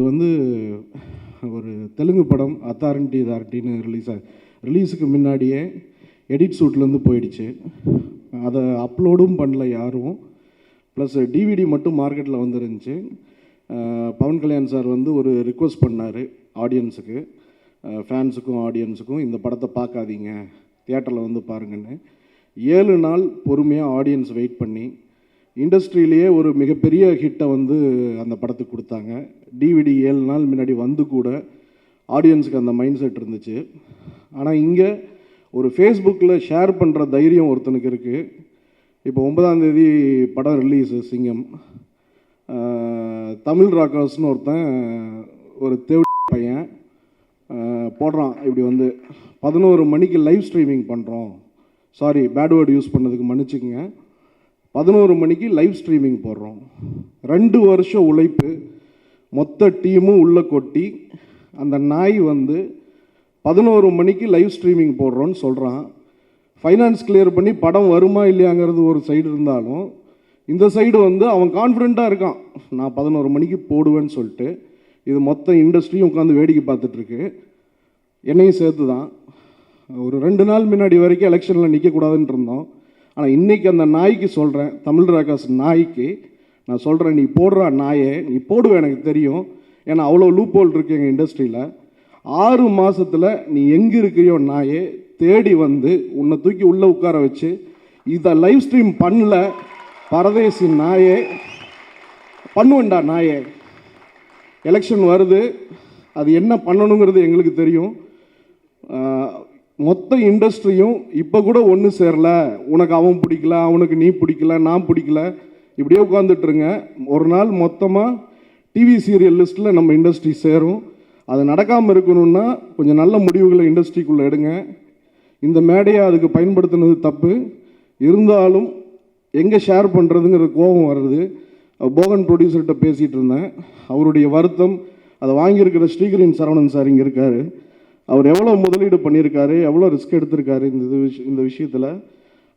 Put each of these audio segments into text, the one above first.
இது வந்து ஒரு தெலுங்கு படம் அத்தாரிட்டி இதாரிட்டின்னு ரிலீஸ் ஆ ரிலீஸுக்கு முன்னாடியே எடிட் ஷூட்லேருந்து போயிடுச்சு. அதை அப்லோடும் பண்ணல யாரும். ப்ளஸ் டிவிடி மட்டும் மார்க்கெட்டில் வந்துருந்துச்சு. பவன் கல்யாண் சார் வந்து ஒரு ரிக்வஸ்ட் பண்ணார் ஆடியன்ஸுக்கு ஃபேன்ஸுக்கும் ஆடியன்ஸுக்கும் இந்த படத்தை பார்க்காதீங்க தியேட்டரில் வந்து பாருங்கன்னு. ஏழு நாள் பொறுமையாக ஆடியன்ஸ் வெயிட் பண்ணி இண்டஸ்ட்ரியிலேயே ஒரு மிகப்பெரிய ஹிட்டை வந்து அந்த படத்துக்கு கொடுத்தாங்க. டிவிடி ஏழு நாள் முன்னாடி வந்து கூட ஆடியன்ஸுக்கு அந்த மைண்ட் செட் இருந்துச்சு. ஆனால் இங்கே ஒரு ஃபேஸ்புக்கில் ஷேர் பண்ணுற தைரியம் ஒருத்தனுக்கு இருக்குது இப்போ ஒன்பதாம் தேதி படம் ரிலீஸு சிங்கம். தமிழ் ராக்கர்ஸ்னு ஒருத்தன் ஒரு தேவ பையன் போடுறான். இப்படி வந்து பதினோரு மணிக்கு லைவ் ஸ்ட்ரீமிங் பண்ணுறோம் சாரி பேட் வேர்டு யூஸ் பண்ணதுக்கு மன்னிச்சுக்கங்க. பதினோரு மணிக்கு லைவ் ஸ்ட்ரீமிங் போடுறோம். ரெண்டு வருஷம் உழைப்பு மொத்த டீமும் உள்ளே கொட்டி அந்த நாய் வந்து பதினோரு மணிக்கு லைவ் ஸ்ட்ரீமிங் போடுறோன்னு சொல்கிறான் ஃபைனான்ஸ் கிளியர் பண்ணி படம் வருமா இல்லையாங்கிறது ஒரு சைடு இருந்தாலும் இந்த சைடு வந்து அவன் கான்ஃபிடெண்ட்டாக இருக்கான். நான் பதினோரு மணிக்கு போடுவேன்னு சொல்லிட்டு இது மொத்த இண்டஸ்ட்ரியும் உட்காந்து வேடிக்கை பார்த்துட்ருக்கு என்னையும் சேர்த்து தான் ஒரு ரெண்டு நாள் முன்னாடி வரைக்கும் எலெக்ஷனில் நிற்கக்கூடாதுன்னு இருந்தோம். ஆனால் இன்றைக்கி அந்த நாய்க்கு சொல்கிறேன் தமிழ் ராகாஸ் நாய்க்கு நான் சொல்கிறேன் நீ போடுற நாயே நீ போடுவ எனக்கு தெரியும். ஏன்னா அவ்வளோ லூப் ஹோல் இருக்கு எங்கள் இண்டஸ்ட்ரியில் ஆறு மாதத்தில் நீ எங்கே இருக்கிறியோ நாயே தேடி வந்து உன்னை தூக்கி உள்ளே உட்கார வச்சு இதை லைவ் ஸ்ட்ரீம் பண்ணல பரதேசி நாயே பண்ணுவேன்டா நாயே. எலெக்ஷன் வருது அது என்ன பண்ணணுங்கிறது எங்களுக்கு தெரியும். மொத்த இண்டஸ்ட்ரியும் இப்போ கூட ஒன்று சேரல. உனக்கு அவன் பிடிக்கல அவனுக்கு நீ பிடிக்கல நான் பிடிக்கல. இப்படியே உட்காந்துட்ருங்க ஒரு நாள் மொத்தமாக டிவி சீரியல் லிஸ்ட்டில் நம்ம இண்டஸ்ட்ரி சேரும். அது நடக்காமல் இருக்கணும்னா கொஞ்சம் நல்ல முடிவுகளை இண்டஸ்ட்ரிக்குள்ளே எடுங்க. இந்த மேடையை அதுக்கு பயன்படுத்தினது தப்பு. இருந்தாலும் எங்கே ஷேர் பண்ணுறதுங்கிற கோபம் வருது போகன் ப்ரொடியூசர்கிட்ட பேசிகிட்டு இருந்தேன். அவருடைய வருத்தம் அதை வாங்கியிருக்கிற ஸ்ரீகரின் சரவணன் சார் இங்கே இருக்கார். அவர் எவ்வளோ முதலீடு பண்ணியிருக்காரு எவ்வளோ ரிஸ்க் எடுத்திருக்காரு இந்த இது விஷ இந்த விஷயத்தில்.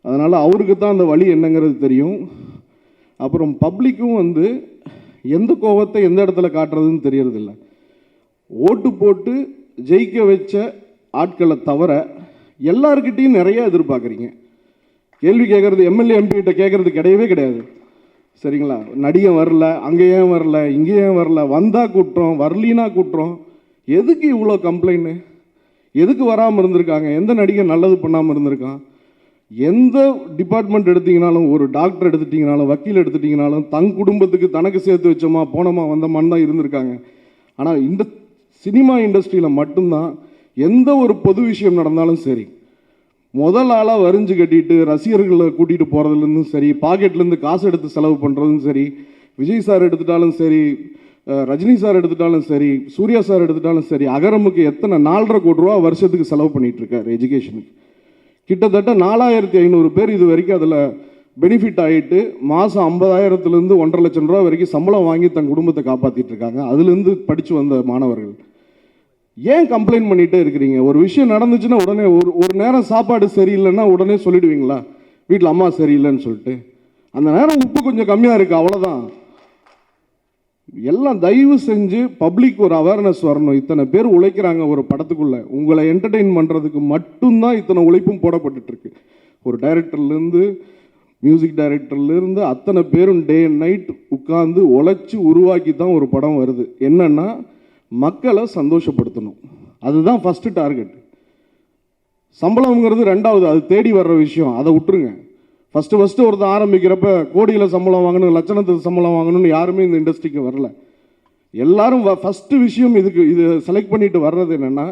அதனால் அவருக்கு தான் அந்த வழி என்னங்கிறது தெரியும். அப்புறம் பப்ளிக்கும் வந்து எந்த கோபத்தை எந்த இடத்துல காட்டுறதுன்னு தெரியறதில்ல. ஓட்டு போட்டு ஜெயிக்க வச்ச ஆட்களை தவிர எல்லார்கிட்டேயும் நிறைய எதிர்பார்க்குறீங்க. கேள்வி கேட்குறது எம்எல்ஏ எம்பிகிட்ட கேட்குறது கிடையவே கிடையாது. சரிங்களா? நடிகன் வரல அங்கே ஏன் வரல இங்கே ஏன் வரல வந்தால் கூட்டுறோம் வரலினா கூட்டுறோம் எதுக்கு இவ்வளோ கம்ப்ளைண்ட்டு எதுக்கு வராமல் இருந்திருக்காங்க? எந்த நடிகை நல்லது பண்ணாமல் இருந்திருக்கான்? எந்த டிபார்ட்மெண்ட் எடுத்தீங்கனாலும் ஒரு டாக்டர் எடுத்துட்டீங்கனாலும் வக்கீல் எடுத்துட்டீங்கனாலும் தங் குடும்பத்துக்கு தனக்கு சேர்த்து வச்சோமா போனோமா வந்தோமான்னு தான் இருந்திருக்காங்க. ஆனால் இந்த சினிமா இண்டஸ்ட்ரியில் மட்டும்தான் எந்த ஒரு பொது விஷயம் நடந்தாலும் சரி முதல் ஆளாக வரிஞ்சு கட்டிட்டு ரசிகர்களை கூட்டிகிட்டு போகிறதுலேருந்தும் சரி பாக்கெட்லேருந்து காசு எடுத்து செலவு பண்ணுறதும் சரி விஜய் சார் எடுத்துட்டாலும் சரி ரஜினி சார் எடுத்துட்டாலும் சரி சூர்யா சார் எடுத்துட்டாலும் சரி அகரமுக்கு எத்தனை நாலரை கோடி ரூபா வருஷத்துக்கு செலவு பண்ணிட்டு எஜுகேஷனுக்கு கிட்டத்தட்ட நாலாயிரத்தி ஐநூறு பேர் இது வரைக்கும் அதில் பெனிஃபிட் ஆகிட்டு மாதம் ஐம்பதாயிரத்துலேருந்து ஒன்றரை லட்சம் ரூபா வரைக்கும் சம்பளம் வாங்கி தன் குடும்பத்தை காப்பாற்றிட்டு இருக்காங்க. அதுலேருந்து படித்து வந்த மாணவர்கள். ஏன் கம்ப்ளைண்ட் பண்ணிகிட்டே இருக்கிறீங்க? ஒரு விஷயம் நடந்துச்சுன்னா உடனே ஒரு ஒரு நேரம் சாப்பாடு சரியில்லைன்னா உடனே சொல்லிடுவீங்களா? வீட்டில் அம்மா சரியில்லைன்னு சொல்லிட்டு. அந்த நேரம் உப்பு கொஞ்சம் கம்மியாக இருக்குது அவ்வளோதான் எல்லாம் தயவு செஞ்சு பப்ளிக் ஒரு அவேர்னஸ் வரணும். இத்தனை பேர் உழைக்கிறாங்க ஒரு படத்துக்குள்ளே. உங்களை என்டர்டெயின் பண்ணுறதுக்கு மட்டும்தான் இத்தனை உழைப்பும் போடப்பட்டுட்டுருக்கு ஒரு டைரக்டர்லேருந்து மியூசிக் டைரக்டர்லேருந்து அத்தனை பேரும் டே அண்ட் நைட் உட்காந்து உழைச்சி உருவாக்கி தான் ஒரு படம் வருது. என்னன்னா மக்களை சந்தோஷப்படுத்தணும். அதுதான் ஃபஸ்ட்டு டார்கெட் சம்பளம்ங்கிறது ரெண்டாவது. அது தேடி வர்ற விஷயம். அதை விட்டுருங்க. ஃபஸ்ட்டு ஃபஸ்ட்டு ஒருத்தர் ஆரம்பிக்கிறப்ப கோடியில் சம்பளம் வாங்கணும் லட்சணத்துக்கு சம்பளம் வாங்கணும்னு யாருமே இந்த இண்டஸ்ட்ரிக்கு வரல. எல்லாரும் ஃபஸ்ட்டு விஷயம் இதுக்கு இது செலக்ட் பண்ணிட்டு வர்றது என்னென்னா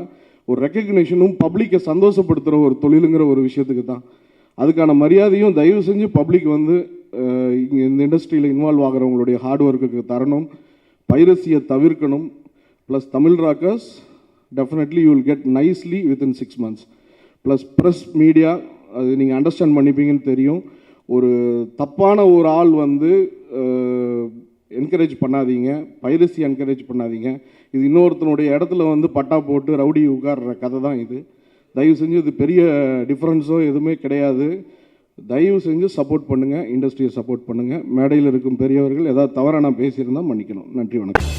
ஒரு ரெக்கக்னேஷனும் பப்ளிக்கை சந்தோஷப்படுத்துகிற ஒரு தொழிலுங்கிற ஒரு விஷயத்துக்கு தான். அதுக்கான மரியாதையும் தயவு செஞ்சு பப்ளிக் வந்து இங்கே இந்த இண்டஸ்ட்ரியில் இன்வால்வ் ஆகிறவங்களுடைய ஹார்ட் ஒர்க்குக்கு தரணும் பைரசியை தவிர்க்கணும். Plus Tamil Rockers definitely you will get nicely within six months plus press media அது நீங்கள் அண்டர்ஸ்டாண்ட் பண்ணிப்பீங்கன்னு தெரியும். ஒரு தப்பான ஒரு ஆள் வந்து என்கரேஜ் பண்ணாதீங்க. பைரசி என்கரேஜ் பண்ணாதீங்க. இது இன்னொருத்தனுடைய இடத்துல வந்து பட்டா போட்டு ரவுடி உட்கார்ற கதை தான் இது. தயவு செஞ்சு இது பெரிய டிஃப்ரென்ஸோ எதுவுமே கிடையாது. தயவு செஞ்சு சப்போர்ட் பண்ணுங்கள் இண்டஸ்ட்ரியை சப்போர்ட் பண்ணுங்கள் மேடையில் இருக்கும் பெரியவர்கள் ஏதாவது தவறாக நான் பேசியிருந்தால் மன்னிக்கணும். நன்றி வணக்கம்.